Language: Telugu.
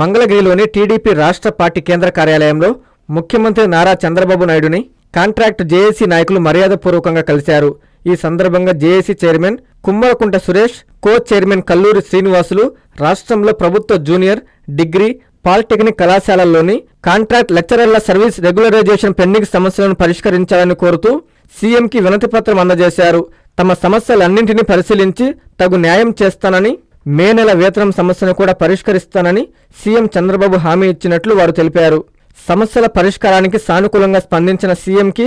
మంగళగిరిలోని టీడీపీ రాష్ట్ర పార్టీ కేంద్ర కార్యాలయంలో ముఖ్యమంత్రి నారా చంద్రబాబు నాయుడుని కాంట్రాక్ట్ జేఏసీ నాయకులు మర్యాదపూర్వకంగా కలిశారు. ఈ సందర్భంగా JAC chairman Kummarakunta Suresh co chairman Kalluri Srinivasulu రాష్ట్రంలో ప్రభుత్వ జూనియర్ డిగ్రీ పాలిటెక్నిక్ కళాశాలల్లోని కాంట్రాక్ట్ లెక్చరర్ల సర్వీస్ రెగ్యులరైజేషన్ పెండింగ్ సమస్యలను పరిష్కరించాలని కోరుతూ సీఎంకి వినతి పత్రం అందజేశారు. తమ సమస్యలన్నింటినీ పరిశీలించి తగు న్యాయం చేస్తానని మే నెల వేతనం సమస్యను కూడా పరిష్కరిస్తానని సీఎం చంద్రబాబు హామీ ఇచ్చినట్లు వారు తెలిపారు. సమస్యల పరిష్కారానికి సానుకూలంగా స్పందించిన సీఎంకి